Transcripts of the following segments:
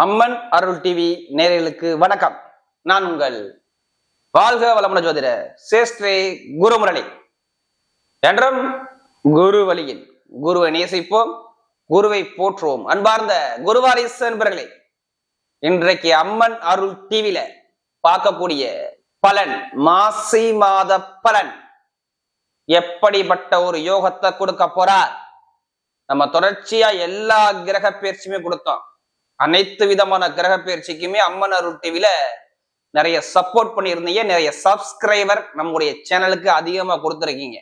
அம்மன் அருள் TV நேயர்களுக்கு வணக்கம். நான் உங்கள் வாழ்க வளமுன ஜோதிட சேஷ்டே குருமுரளி. என்றும் குரு வழியில் குருவை நேசிப்போம் குருவை போற்றுவோம். அன்பார்ந்த குருவாரிசு என்பர்களே இன்றைக்கு அம்மன் அருள் டிவியில பார்க்கக்கூடிய பலன் மாசி மாத பலன். எப்படிப்பட்ட ஒரு யோகத்தை கொடுக்க போறார்? நம்ம தொடர்ச்சியா எல்லா கிரக பயிற்சியுமே கொடுத்தோம். அனைத்து விதமான கிரக பயிற்சிக்குமே அம்மன் அருள் டிவில நிறைய சப்போர்ட் பண்ணியிருந்தீங்க. நிறைய சப்ஸ்கிரைபர் நம்முடைய சேனலுக்கு அதிகமா கொடுத்துருக்கீங்க.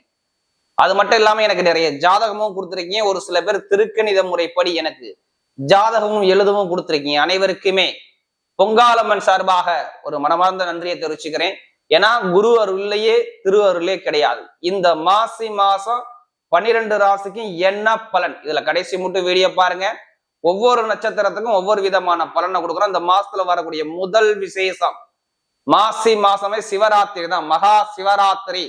அது மட்டும் இல்லாமல் எனக்கு நிறைய ஜாதகமும் கொடுத்துருக்கீங்க. ஒரு சில பேர் திருக்கணித முறைப்படி எனக்கு ஜாதகமும் எழுதவும் கொடுத்துருக்கீங்க. அனைவருக்குமே பொங்காலம்மன் சார்பாக ஒரு மனமார்ந்த நன்றியை தெரிவிச்சுக்கிறேன். ஏன்னா குரு அருள்லையே திரு அருளே கிடையாது. இந்த மாசி மாசம் பன்னிரெண்டு ராசிக்கும் என்ன பலன்? இதுல கடைசி மட்டும் வீடியோ பாருங்க. ஒவ்வொரு நட்சத்திரத்துக்கும் ஒவ்வொரு விதமான பலனை கொடுக்குறோம். அந்த மாசத்துல வரக்கூடிய முதல் விசேஷம். மாசி மாசமே சிவராத்திரி தான். மகா சிவராத்திரி.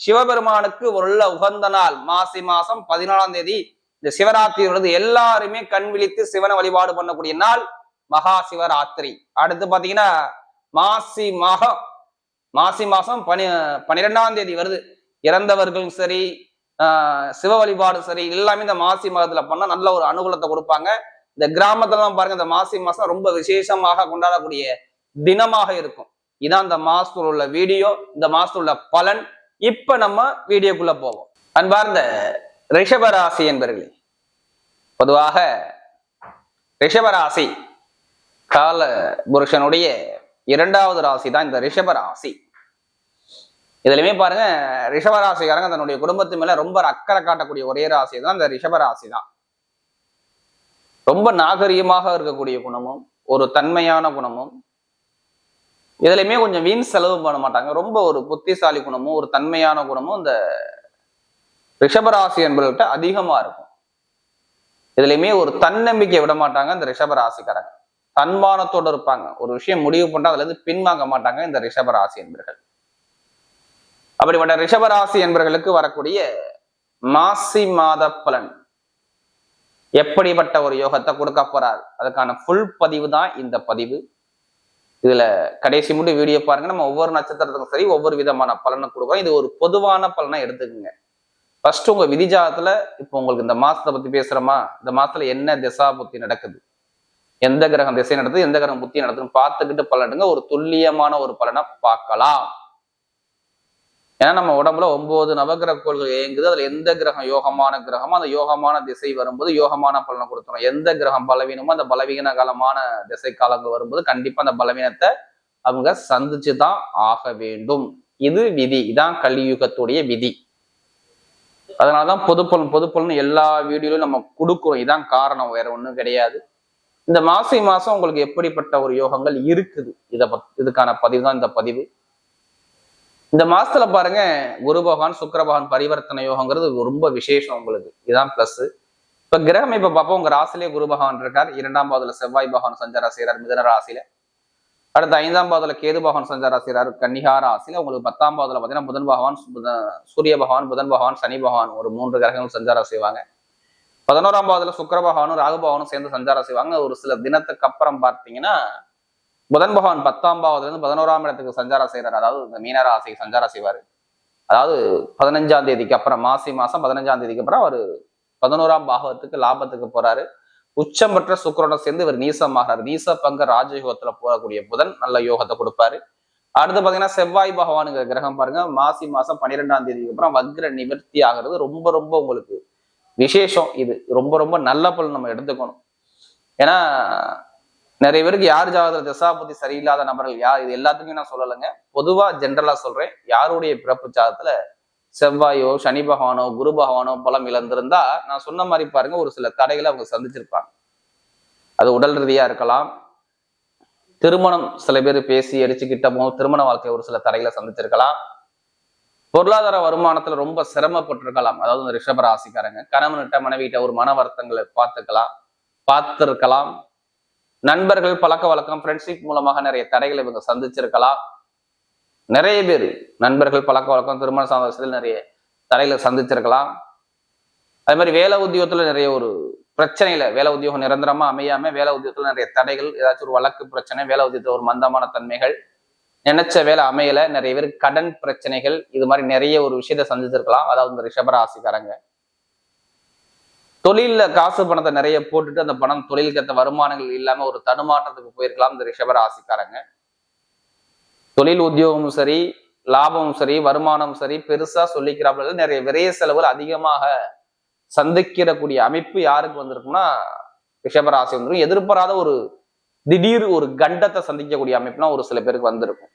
சிவபெருமானுக்கு உள்ள உகந்த நாள். மாசி மாசம் பதினாலாம் தேதி. இந்த சிவராத்திரி வருது எல்லாருமே கண் விழித்து சிவனை வழிபாடு பண்ணக்கூடிய நாள் மகா சிவராத்திரி. அடுத்து பாத்தீங்கன்னா மாசி மாகம். மாசி மாசம் பனி பன்னிரெண்டாம் தேதி வருது. இறந்தவர்களும் சரி ஆஹ் சிவ வழிபாடும் சரி எல்லாமே இந்த மாசி மாதத்துல பண்ணா நல்ல ஒரு அனுகூலத்தை கொடுப்பாங்க. இந்த கிராமத்துலலாம் பாருங்க இந்த மாசி மாசம் ரொம்ப விசேஷமாக கொண்டாடக்கூடிய தினமாக இருக்கும். இதான் இந்த மாசத்துல உள்ள வீடியோ இந்த மாசத்துல உள்ள பலன். இப்ப நம்ம வீடியோக்குள்ள போவோம். அன்பார்ந்த ரிஷபராசி என்பர்களே பொதுவாக ரிஷபராசி கால புருஷனுடைய இரண்டாவது ராசி தான் இந்த ரிஷபராசி. இதுலயுமே பாருங்க ரிஷபராசிக்காரங்க தன்னுடைய குடும்பத்து மேல ரொம்ப அக்கறை காட்டக்கூடிய ஒரே ராசி தான் இந்த ரிஷபராசி தான் ரொம்ப நாகரிகமாக இருக்கக்கூடிய குணமும் ஒரு தன்மையான குணமும் இதுலையுமே கொஞ்சம் வீண் செலவு பண்ண மாட்டாங்க. ரொம்ப ஒரு புத்திசாலி குணமும் ஒரு தன்மையான குணமும் இந்த ரிஷபராசி என்பவர்கள்ட்ட அதிகமா இருக்கும். இதுலையுமே ஒரு தன்னம்பிக்கை விட மாட்டாங்க இந்த ரிஷபராசிக்காரங்க. தன்மானத்தோடு இருப்பாங்க. ஒரு விஷயம் முடிவு பண்ணா அதுல இருந்து பின்வாங்க மாட்டாங்க இந்த ரிஷபராசி என்பர்கள் அப்படிப்பட்ட ரிஷபராசி என்பர்களுக்கு வரக்கூடிய மாசி மாத பலன். எப்படிப்பட்ட ஒரு யோகத்தை கொடுக்க போறார்? அதுக்கான ஃபுல் பதிவு தான் இந்த பதிவு. இதுல கடைசி மட்டும் வீடியோ பாருங்க. நம்ம ஒவ்வொரு நட்சத்திரத்துக்கும் சரி ஒவ்வொரு விதமான பலனை கொடுக்குறோம். இது ஒரு பொதுவான பலனை எடுத்துக்கோங்க. ஃபர்ஸ்ட் உங்க விதிஜாதத்துல இப்போ உங்களுக்கு இந்த மாசத்தை பத்தி பேசுறோமா? இந்த மாசத்துல என்ன திசா புத்தி நடக்குது? எந்த கிரகம் திசை நடக்குது எந்த கிரகம் புத்தி நடக்குதுன்னு பார்த்துக்கிட்டு பலனுங்க ஒரு துல்லியமான ஒரு பலனை பார்க்கலாம். ஏன்னா நம்ம உடம்புல ஒன்பது நவகிரக கோள்கள் இயங்குது அதுல எந்த கிரகம் யோகமான கிரகமோ அந்த யோகமான திசை வரும்போது யோகமான பலனை கொடுத்துரும். எந்த கிரகம் பலவீனமோ அந்த பலவீன காலமான திசை காலங்கள் வரும்போது கண்டிப்பா அந்த பலவீனத்தை அவங்க சந்திச்சு தான் ஆக வேண்டும். இது விதி. இதான் கலியுகத்துடைய விதி. அதனாலதான் பொதுப்பலன் பொதுப்பலன் எல்லா வீடியோலையும் நம்ம கொடுக்குறோம். இதான் காரணம். வேற ஒண்ணும் கிடையாது. இந்த மாசி மாசம் உங்களுக்கு எப்படிப்பட்ட ஒரு யோகங்கள் இருக்குது? இத பத் இதுக்கான பதிவு தான் இந்த பதிவு. இந்த மாசத்துல பாருங்க குரு பகவான் சுக்கர பகவான் பரிவர்த்தனை யோகங்கிறது ரொம்ப விசேஷம் உங்களுக்கு இதுதான் பிளஸ் இப்ப கிரகம் இப்ப பார்ப்போம் உங்க ராசிலேயே குரு பகவான் இருக்கார். இரண்டாம் பாவத்துல செவ்வாய் பகவான் சஞ்சாரம் செய்யறார் மிதன ராசியில. அடுத்து ஐந்தாம் பாவத்துல கேது பகவான் சஞ்சாரம் செய்கிறார் கன்னிகா ராசியில. உங்களுக்கு பத்தாம் பாவத்துல பாத்தீங்கன்னா புதன் பகவான் சூரிய பகவான் புதன் பகவான் சனி பகவான் ஒரு மூன்று கிரகங்கள் சஞ்சாரம் செய்வாங்க. பதினோராம் பாவத்துல சுக்கர பகவானும் ராகு பகவானும் சேர்ந்து சஞ்சாரம் செய்வாங்க. ஒரு சில தினத்துக்கு அப்புறம் பார்த்தீங்கன்னா புதன் பகவான் பத்தாம் பாவத்துல இருந்து பதினோராம் இடத்துக்கு சஞ்சாரம் செய்கிறார். அதாவது இந்த மீனராசிக்கு சஞ்சாரம் செய்வாரு. அதாவது பதினஞ்சாம் தேதிக்கு அப்புறம் மாசி மாசம் பதினஞ்சாம் தேதிக்கு அப்புறம் அவர் பதினோராம் பாகத்துக்கு லாபத்துக்கு போறாரு. உச்சம் பெற்ற சுக்கரோட சேர்ந்து இவர் நீசமாகிறார். நீச பங்க ராஜயோகத்துல போகக்கூடிய புதன் நல்ல யோகத்தை கொடுப்பாரு. அடுத்து பாத்தீங்கன்னா செவ்வாய் பகவானுங்கிற கிரகம் பாருங்க. மாசி மாசம் பன்னிரெண்டாம் தேதிக்கு அப்புறம் வக்ர நிவர்த்தி ஆகிறது ரொம்ப ரொம்ப உங்களுக்கு விசேஷம் இது. ரொம்ப ரொம்ப நல்ல பலன் நம்ம எடுத்துக்கணும். ஏன்னா நிறைய பேருக்கு யார் ஜாதகத்தில் திசாபுத்தி சரியில்லாத நபர்கள் யார்? இது எல்லாத்துக்குமே நான் சொல்லலைங்க. பொதுவா ஜென்ரலா சொல்றேன். யாருடைய பிறப்பு ஜாதகத்துல செவ்வாயோ சனி பகவானோ குரு பகவானோ பலம் இழந்திருந்தா நான் சொன்ன மாதிரி பாருங்க ஒரு சில தடைகளை அவங்க சந்திச்சிருப்பாங்க. அது உடல் ரீதியா இருக்கலாம். திருமணம் சில பேர் பேசி அடிச்சுக்கிட்ட திருமண வாழ்க்கை ஒரு சில தடைகளை சந்திச்சிருக்கலாம். பொருளாதார வருமானத்துல ரொம்ப சிரமப்பட்டிருக்கலாம். அதாவது இந்த ரிஷப ராசிக்காரங்க. கணவன்கிட்ட மனைவிட்ட ஒரு மன வருத்தங்களை பார்த்துக்கலாம். பார்த்திருக்கலாம். நண்பர்கள் பழக்க வழக்கம் ஃப்ரெண்ட்ஷிப் மூலமாக நிறைய தடைகளை இவங்க சந்திச்சிருக்கலாம். நிறைய பேர் நண்பர்கள் பழக்க வழக்கம் திருமண சந்தோஷத்தில் நிறைய தடைகளை சந்திச்சிருக்கலாம். அதே மாதிரி வேலை உத்தியோகத்துல நிறைய ஒரு பிரச்சனையில வேலை உத்தியோகம் நிரந்தரமா அமையாம வேலை உத்தியோகத்துல நிறைய தடைகள் ஏதாச்சும் ஒரு வழக்கு பிரச்சனை வேலை உத்தியோகத்துல ஒரு மந்தமான தன்மைகள் நினைச்ச வேலை அமையல நிறைய பேர் கடன் பிரச்சனைகள் இது மாதிரி நிறைய ஒரு விஷயத்த சந்திச்சிருக்கலாம். அதாவது இந்த ரிஷபராசிக்காரங்க தொழிலில் காசு பணத்தை நிறைய போட்டுட்டு அந்த பணம் தொழிலுக்கு ஏற்ற வருமானங்கள் இல்லாமல் ஒரு தடுமாற்றத்துக்கு போயிருக்கலாம் இந்த ரிஷபராசிக்காரங்க தொழில் உத்தியோகமும் சரி லாபமும் சரி வருமானமும் சரி பெருசா சொல்லிக்கிறாப்புல நிறைய விரைய செலவுகள் அதிகமாக சந்திக்கிறக்கூடிய அமைப்பு யாருக்கு வந்திருக்கும்னா ரிஷபராசி வந்துடும் எதிர்பாராத ஒரு திடீர் ஒரு கண்டத்தை சந்திக்கக்கூடிய அமைப்புனா ஒரு சில பேருக்கு வந்திருக்கும்.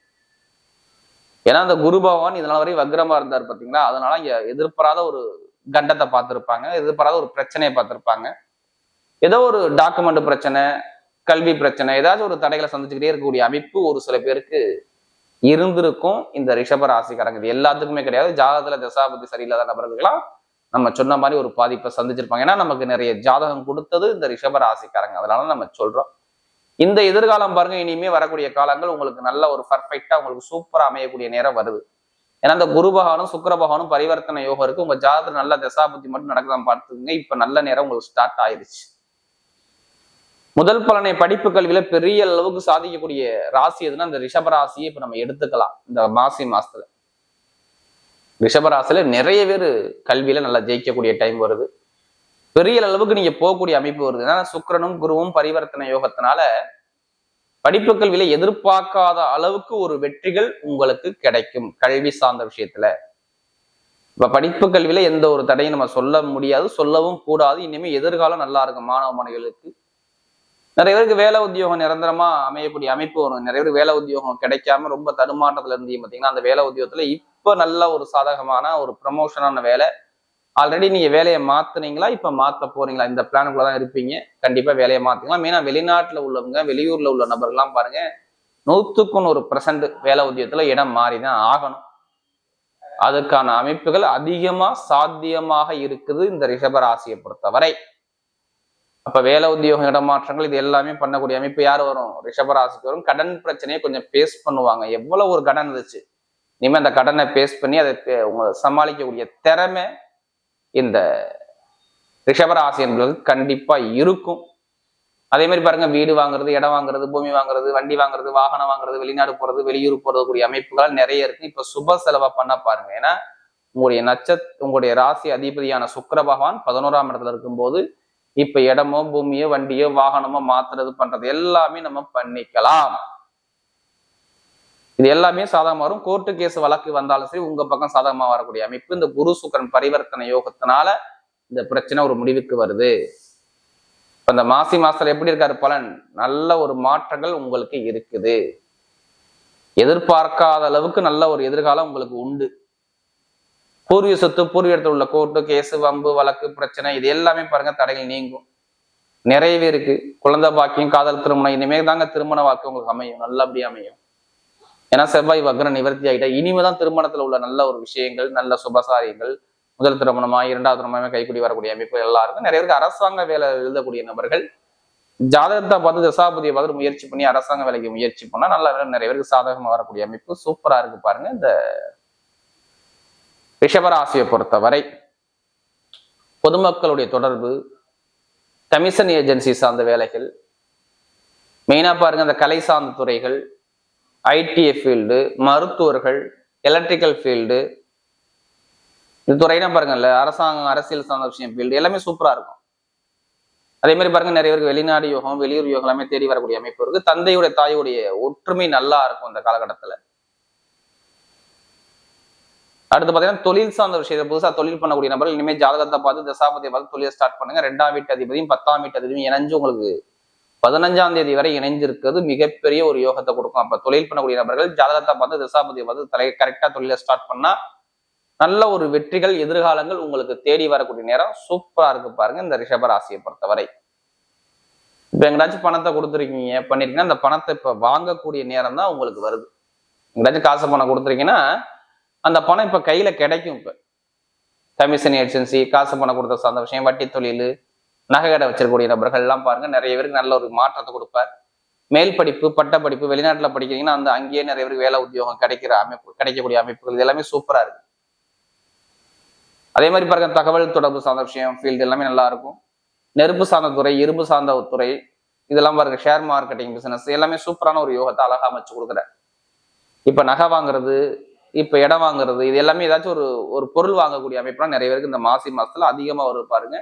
ஏன்னா அந்த குரு பகவான் இதனால வரையும் வக்ரமா இருந்தார் பார்த்தீங்களா அதனால இங்க எதிர்பாராத ஒரு கண்டத்தை பார்த்துருப்பாங்க. எதிர்பாராத ஒரு பிரச்சனையை பார்த்துருப்பாங்க. ஏதோ ஒரு டாக்குமெண்ட் பிரச்சனை கல்வி பிரச்சனை ஏதாச்சும் ஒரு தடைகளை சந்திச்சுக்கிட்டே இருக்கக்கூடிய அமைப்பு ஒரு சில பேருக்கு இருந்திருக்கும். இந்த ரிஷப ராசிக்காரங்க இது எல்லாத்துக்குமே கிடையாது. ஜாதகத்துல தசாபதி சரியில்லாத நபர்கள்லாம் நம்ம சொன்ன மாதிரி ஒரு பாதிப்பை சந்திச்சிருப்பாங்க. ஏன்னா நமக்கு நிறைய ஜாதகம் கொடுத்தது இந்த ரிஷப ராசிக்காரங்க. அதனால நம்ம சொல்றோம். இந்த எதிர்காலம் பாருங்க இனிமே வரக்கூடிய காலங்கள் உங்களுக்கு நல்ல ஒரு பர்ஃபெக்டா உங்களுக்கு சூப்பரா அமையக்கூடிய நேரம் வருது. ஏன்னா இந்த குரு பகவானும் சுக்கர பகவானும் பரிவர்த்தனை யோகம் இருக்கு. உங்க ஜாதகத்துல நல்ல தசாபுத்தி மட்டும் நடக்கலாம் பார்த்துக்குங்க. இப்ப நல்ல நேரம் உங்களுக்கு ஸ்டார்ட் ஆயிருச்சு. முதல் பலனை படிப்பு கல்வியில பெரிய அளவுக்கு சாதிக்கக்கூடிய ராசி எதுனா இந்த ரிஷபராசியை இப்ப நம்ம எடுத்துக்கலாம். இந்த மாசி மாசத்துல. ரிஷபராசில நிறைய பேர் கல்வியில நல்லா ஜெயிக்கக்கூடிய டைம் வருது. பெரிய அளவுக்கு நீங்க போகக்கூடிய அமைப்பு வருது. ஏன்னா சுக்கிரனும் குருவும் பரிவர்த்தனை யோகத்தினால படிப்பு கல்வியில எதிர்பார்க்காத அளவுக்கு ஒரு வெற்றிகள் உங்களுக்கு கிடைக்கும். கல்வி சார்ந்த விஷயத்துல. இப்ப படிப்பு கல்வியில எந்த ஒரு தடையும் நம்ம சொல்ல முடியாது சொல்லவும் கூடாது. இனிமே எதிர்காலம் நல்லா இருக்கும். மாணவ மாணவிகளுக்கு. நிறைய பேருக்கு வேலை உத்தியோகம் நிரந்தரமா அமையக்கூடிய அமைப்பு வரும் நிறைய பேருக்கு வேலை உத்தியோகம் கிடைக்காம ரொம்ப தடுமாற்றத்துல இருந்தீங்க பாத்தீங்கன்னா அந்த வேலை உத்தியோகத்துல இப்ப நல்ல ஒரு சாதகமான ஒரு ப்ரமோஷனான வேலை ஆல்ரெடி நீங்க வேலையை மாத்துனீங்களா? இப்ப மாத்த போறீங்களா? இந்த பிளானுக்குள்ள தான் இருப்பீங்க. கண்டிப்பா வேலையை மாற்றிக்கலாம் மெயினா வெளிநாட்டுல உள்ளவங்க வெளியூர்ல உள்ள நபர்கள்லாம் பாருங்க நூத்துக்கு ஒரு பர்சன்ட் வேலை உத்தியோகத்துல இடம் மாறிதான் ஆகணும். அதுக்கான அமைப்புகள் அதிகமா சாத்தியமாக இருக்குது இந்த ரிஷபராசியை பொறுத்தவரை. அப்ப வேலை உத்தியோகம் இடமாற்றங்கள் இது எல்லாமே பண்ணக்கூடிய அமைப்பு யார் வரும்? ரிஷபராசிக்கு வரும். கடன் பிரச்சனையை கொஞ்சம் பேஸ் பண்ணுவாங்க. எவ்வளவு ஒரு கடன் இருந்துச்சு. இனிமேல் அந்த கடனை பேஸ் பண்ணி அதை உங்களை சமாளிக்கக்கூடிய திறமை இந்த ரிஷபராசி என்பது கண்டிப்பா இருக்கும். அதே மாதிரி பாருங்க வீடு வாங்குறது இடம் வாங்குறது பூமி வாங்குறது வண்டி வாங்குறது வாகனம் வாங்குறது வெளிநாடு போறது வெளியூர் போறது கூடிய அமைப்புகள் நிறைய இருக்கு. இப்ப சுப செலவா பண்ண பாருங்க. ஏன்னா உங்களுடைய நட்சத் உங்களுடைய ராசி அதிபதியான சுக்கர பகவான் பதினோராம் இடத்துல இருக்கும்போது இப்ப இடமோ பூமியோ வண்டியோ வாகனமோ மாத்துறது பண்றது எல்லாமே நம்ம பண்ணிக்கலாம். இது எல்லாமே சாதகமாக வரும். கோர்ட்டு கேஸ் வழக்கு வந்தாலும் சரி உங்க பக்கம் சாதகமா வரக்கூடிய அமைப்பு இந்த குரு சுக்கரன் பரிவர்த்தனை யோகத்தினால இந்த பிரச்சனை ஒரு முடிவுக்கு வருது. அந்த இந்த மாசி மாசத்துல எப்படி இருக்காரு பலன்? நல்ல ஒரு மாற்றங்கள் உங்களுக்கு இருக்குது. எதிர்பார்க்காத அளவுக்கு நல்ல ஒரு எதிர்காலம் உங்களுக்கு உண்டு. பூர்வீக சொத்து பூர்வீகத்தில் உள்ள கோர்ட்டு கேஸு வம்பு வழக்கு பிரச்சனை இது எல்லாமே பாருங்க தடைகள் நீங்கும். நிறையவே இருக்கு. குழந்தை பாக்கியம் காதல் திருமணம் இனிமேல் தாங்க திருமண வாழ்க்கை உங்களுக்கு அமையும். நல்லபடியா அமையும். ஏன்னா செவ்வாய் வக்ர நிவர்த்தி ஆகிட்டா இனிமேதான் திருமணத்துல உள்ள நல்ல ஒரு விஷயங்கள் நல்ல சுபசாரியங்கள் முதல் திருமணமா இரண்டாவது திருமணமா கைக்குடி வரக்கூடிய அமைப்பு எல்லாருக்கும் நிறைய பேருக்கு அரசாங்க வேலை எழுதக்கூடிய நபர்கள் ஜாதகத்தை பார்த்து தசாபதியை பார்த்து முயற்சி பண்ணி அரசாங்க வேலைக்கு முயற்சி பண்ணா நல்லா நிறைய பேருக்கு சாதகமா வரக்கூடிய அமைப்பு சூப்பரா இருக்கு பாருங்க. இந்த ரிஷபராசியை பொறுத்தவரை பொதுமக்களுடைய தொடர்பு கமிஷன் ஏஜென்சி சார்ந்த வேலைகள் மெயினா பாருங்க அந்த கலை சார்ந்த துறைகள் ஐடிஐ ஃபீல்டு மருத்துவர்கள் எலக்ட்ரிக்கல் ஃபீல்டு இந்த துறைனா பாருங்கல்ல அரசாங்கம் அரசியல் சார்ந்த விஷயம் ஃபீல்டு எல்லாமே சூப்பராக இருக்கும். அதே மாதிரி பாருங்க நிறைய பேருக்கு வெளிநாடு யோகம் வெளியூர் யோகம் எல்லாமே தேடி வரக்கூடிய அமைப்பு இருக்கு. தந்தையுடைய தாயுடைய ஒற்றுமை நல்லா இருக்கும் இந்த காலகட்டத்தில். அடுத்து பார்த்தீங்கன்னா தொழில் சார்ந்த விஷயத்தை புதுசாக தொழில் பண்ணக்கூடிய நபர்கள் இனிமேல் ஜாதகத்தை பார்த்து தசாபதியை பார்த்து தொழிலை ஸ்டார்ட் பண்ணுங்க. ரெண்டாம் வீட்டு அதிபதியும் பத்தாம் வீட்டு அதிபதியும் இணைஞ்சு உங்களுக்கு பதினஞ்சாம் தேதி வரை இணைஞ்சிருக்கிறது மிகப்பெரிய ஒரு யோகத்தை கொடுக்கும். அப்ப தொழில் பண்ணக்கூடிய நபர்கள் ஜாதகத்தை பார்த்து திசாபதி பார்த்து தலை கரெக்டா தொழிலை ஸ்டார்ட் பண்ணா நல்ல ஒரு வெற்றிகள் எதிர்காலங்கள் உங்களுக்கு தேடி வரக்கூடிய நேரம் சூப்பரா இருக்கு பாருங்க இந்த ரிஷபராசியை பொறுத்தவரை. இப்ப எங்கடாச்சும் பணத்தை கொடுத்துருக்கீங்க பண்ணிருக்கீங்கன்னா அந்த பணத்தை இப்ப வாங்கக்கூடிய நேரம் தான் உங்களுக்கு வருது. எங்கடாச்சும் காசு பணம் கொடுத்துருக்கீங்கன்னா அந்த பணம் இப்ப கையில கிடைக்கும் இப்ப. கமிஷன் ஏஜென்சி காசு பணம் கொடுத்த சார்ந்த விஷயம் வட்டி தொழில் நகை கடை வச்சிருக்கக்கூடிய நபர்கள் எல்லாம் பாருங்க நிறைய பேருக்கு நல்ல ஒரு மாற்றத்தை கொடுப்பார். மேல் படிப்பு பட்ட படிப்பு வெளிநாட்டில் படிக்கிறீங்கன்னா அந்த அங்கேயே நிறைய பேருக்கு வேலை உத்தியோகம் கிடைக்கிற அமைப்பு கிடைக்கக்கூடிய அமைப்புகள் இது எல்லாமே சூப்பரா இருக்கு. அதே மாதிரி பாருங்க தகவல் தொடர்பு சார்ந்த விஷயம் ஃபீல்டு எல்லாமே நல்லா இருக்கும். நெருப்பு சார்ந்த துறை இரும்பு சார்ந்த துறை இதெல்லாம் பாருங்க ஷேர் மார்க்கெட்டிங் பிசினஸ் எல்லாமே சூப்பரான ஒரு யோகத்தை அழகா அமைச்சு கொடுக்குறாரு. இப்ப நகை வாங்குறது இப்ப இடம் வாங்குறது இது எல்லாமே ஏதாச்சும் ஒரு ஒரு பொருள் வாங்கக்கூடிய அமைப்புலாம் நிறைய பேருக்கு இந்த மாசி மாசத்துல அதிகமா வரும் பாருங்க.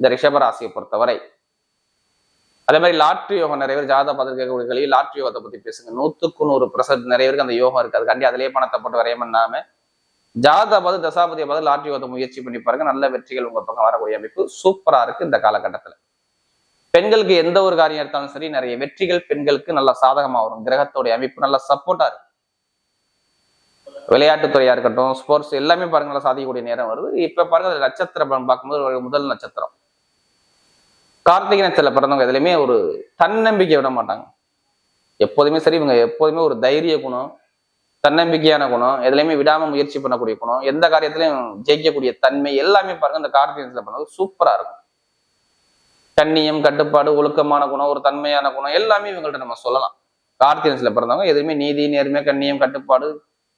இந்த ரிஷப ராசியை பொறுத்தவரை. அதே மாதிரி லாட்ரி யோகம் நிறைய பேர் ஜாதக பதில் கேட்கக்கூடிய லாட்ரி யோகத்தை பத்தி பேசுங்க. நூத்துக்கு நூறு பிரசன்ட் நிறைய பேருக்கு அந்த யோகம் இருக்கு. அதுக்காண்டி அதிலேயே பணத்தை போட்டு வரைய பண்ணாம ஜாதக தசாபதியை பார்த்து லாட்ரி யோகத்தை முயற்சி பண்ணி பாருங்க. நல்ல வெற்றிகள் உங்க பக்கம் வரக்கூடிய அமைப்பு சூப்பரா இருக்கு இந்த காலகட்டத்துல. பெண்களுக்கு எந்த ஒரு காரியம் எடுத்தாலும் சரி நிறைய வெற்றிகள் பெண்களுக்கு நல்ல சாதகமா வரும். கிரகத்தோடைய அமைப்பு நல்ல சப்போர்ட்டா இருக்கு. விளையாட்டுத்துறையா இருக்கட்டும் ஸ்போர்ட்ஸ் எல்லாமே பாருங்க நல்லா சாதிக்கக்கூடிய நேரம் வருது. இப்ப பாருங்க நட்சத்திரம் பார்க்கும்போது ஒரு முதல் நட்சத்திரம். கார்த்திகை நட்சத்திரம் பிறந்தவங்க எதுலையுமே ஒரு தன்னம்பிக்கை விட மாட்டாங்க. எப்போதுமே சரி இவங்க எப்போதுமே ஒரு தைரிய குணம் தன்னம்பிக்கையான குணம் எதுலையுமே விடாம முயற்சி பண்ணக்கூடிய குணம் எந்த காரியத்திலையும் ஜெயிக்கக்கூடிய தன்மை எல்லாமே பாருங்க இந்த கார்த்திகை நட்சத்திரம் பிறந்தவங்க சூப்பரா இருக்கும். கண்ணியம் கட்டுப்பாடு ஒழுக்கமான குணம் ஒரு தன்மையான குணம் எல்லாமே இவங்கள்ட்ட நம்ம சொல்லலாம். கார்த்திகை நட்சத்திரம் பிறந்தவங்க எதுவுமே நீதி நேர்மை கண்ணியம் கட்டுப்பாடு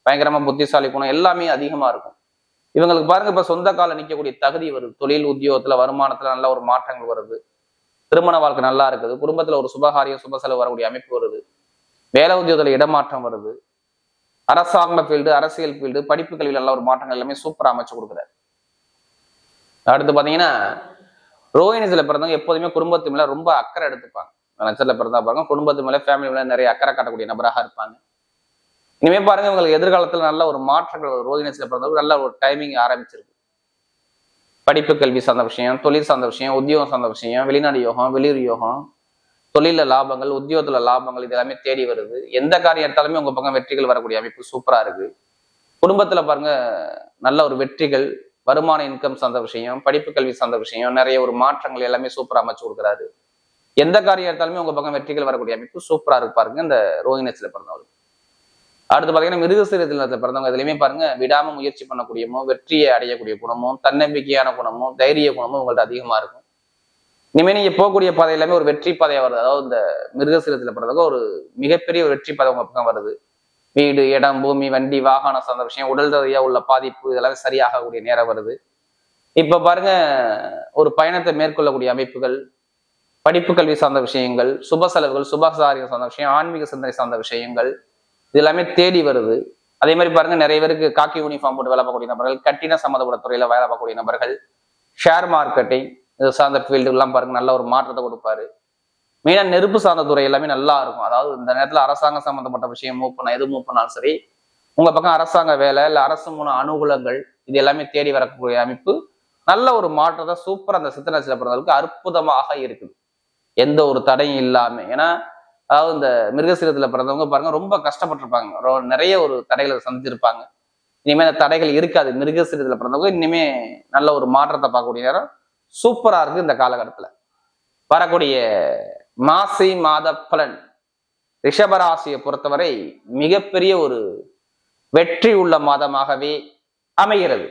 பயங்கரமா புத்திசாலி குணம் எல்லாமே அதிகமா இருக்கும். இவங்களுக்கு பாருங்க இப்ப சொந்த கால நிற்கக்கூடிய தகுதி வருது. தொழில் உத்தியோகத்துல வருமானத்துல நல்ல ஒரு மாற்றங்கள் வருது. திருமண வாழ்க்கை நல்லா இருக்குது. குடும்பத்துல ஒரு சுபகாரியம் சுப செலவு வரக்கூடிய அமைப்பு வருது. வேலை உத்தியோகத்துல இடமாற்றம் வருது. அரசாங்க ஃபீல்டு அரசியல் ஃபீல்டு படிப்பு கல்வியில் நல்ல ஒரு மாற்றங்கள் எல்லாமே சூப்பரா அமைச்சு கொடுக்குறாரு. அடுத்து பாத்தீங்கன்னா ரோஹிணிஸ்ல பிறந்தவங்க எப்போதுமே குடும்பத்து மேல ரொம்ப அக்கறை எடுத்துப்பாங்க. நட்சத்திரத்தில் பிறந்தா பாருங்க. குடும்பத்து மேல ஃபேமிலி மேலே நிறைய அக்கறை காட்டக்கூடிய நபராக இருப்பாங்க. இனிமே பாருங்க இவங்களுக்கு எதிர்காலத்துல நல்ல ஒரு மாற்றங்கள் வரும். ரோஹிணிஸ்ல பிறந்தவங்க நல்ல ஒரு டைமிங் ஆரம்பிச்சிருக்கு. படிப்பு கல்வி சார்ந்த விஷயம் தொழில் சார்ந்த விஷயம் உத்தியோகம் சார்ந்த விஷயம் வெளிநாடு யோகம் வெளியூர் யோகம் தொழில லாபங்கள் உத்தியோகத்துல லாபங்கள் இது எல்லாமே தேடி வருது. எந்த காரியம் எடுத்தாலுமே உங்க பக்கம் வெற்றிகள் வரக்கூடிய அமைப்பு சூப்பரா இருக்கு. குடும்பத்துல பாருங்க நல்ல ஒரு வெற்றிகள் வருமான இன்கம் சார்ந்த விஷயம் படிப்பு கல்வி சார்ந்த விஷயம் நிறைய ஒரு மாற்றங்கள் எல்லாமே சூப்பரா அமைச்சு கொடுக்குறாரு. எந்த காரியம் எடுத்தாலுமே உங்க பக்கம் வெற்றிகள் வரக்கூடிய அமைப்பு சூப்பரா இருக்கு பாருங்க இந்த ரோஹிணத்துல பிறந்தவர்கள் அடுத்து பார்த்தீங்கன்னா மிருகசீரத்தில் பிறந்தவங்க இதுலையுமே பாருங்க விடாம முயற்சி பண்ணக்கூடியமோ வெற்றியை அடையக்கூடிய குணமும் தன்னம்பிக்கையான குணமும் தைரிய குணமும் உங்கள்ட்ட அதிகமா இருக்கும். இனிமேல் நீங்க போகக்கூடிய பாதை எல்லாமே ஒரு வெற்றி பாதையா வருது. அதாவது இந்த மிருகசீரத்தில் பிறந்தவங்க ஒரு மிகப்பெரிய ஒரு வெற்றி பாதை உங்க பக்கம் வருது. வீடு இடம் பூமி வண்டி வாகனம் சார்ந்த விஷயம் உடல் ரீதியா உள்ள பாதிப்பு இதெல்லாம் சரியாகக்கூடிய நேரம் வருது. இப்ப பாருங்க ஒரு பயணத்தை மேற்கொள்ளக்கூடிய அமைப்புகள் படிப்பு கல்வி சார்ந்த விஷயங்கள் சுப செலவுகள் சுபகாரியம் சார்ந்த விஷயம் ஆன்மீக சிந்தனை சார்ந்த விஷயங்கள் இது எல்லாமே தேடி வருது. அதே மாதிரி பாருங்க நிறைய பேருக்கு காக்கி யூனிஃபார்ம் போட்டு வேலை பார்க்கக்கூடிய நபர்கள் கட்டின சம்மந்தப்பட்ட துறையில வேலை பார்க்கக்கூடிய நபர்கள் ஷேர் மார்க்கெட்டிங் இது சார்ந்த ஃபீல்டுலாம் பாருங்க நல்ல ஒரு மாற்றத்தை கொடுப்பாரு. மெயினாக நெருப்பு சார்ந்த துறை எல்லாமே நல்லா இருக்கும். அதாவது இந்த நேரத்தில் அரசாங்கம் சம்மந்தப்பட்ட விஷயம் மூவ் பண்ண எது மூவ் பண்ணாலும் சரி உங்க பக்கம் அரசாங்க வேலை இல்லை அரசு மூலம் அனுகூலங்கள் இது எல்லாமே தேடி வரக்கூடிய அமைப்பு. நல்ல ஒரு மாற்றத்தை சூப்பர் அந்த சித்தனச்சில பிறந்தவர்களுக்கு அற்புதமாக இருக்குது. எந்த ஒரு தடையும் இல்லாமல் ஏன்னா அதாவது இந்த மிருகசீரத்தில் பிறந்தவங்க பாருங்க ரொம்ப கஷ்டப்பட்டிருப்பாங்க. நிறைய ஒரு தடைகளை சந்திச்சிருப்பாங்க. இனிமேல் அந்த தடைகள் இருக்காது. மிருகசீரத்தில் பிறந்தவங்க இனிமே நல்ல ஒரு மாற்றத்தை பார்க்கக்கூடிய நேரம் சூப்பரா இருக்கு இந்த காலகட்டத்துல. வரக்கூடிய மாசி மாத பலன் ரிஷபராசியை பொறுத்தவரை மிகப்பெரிய ஒரு வெற்றி உள்ள மாதமாகவே அமைகிறது.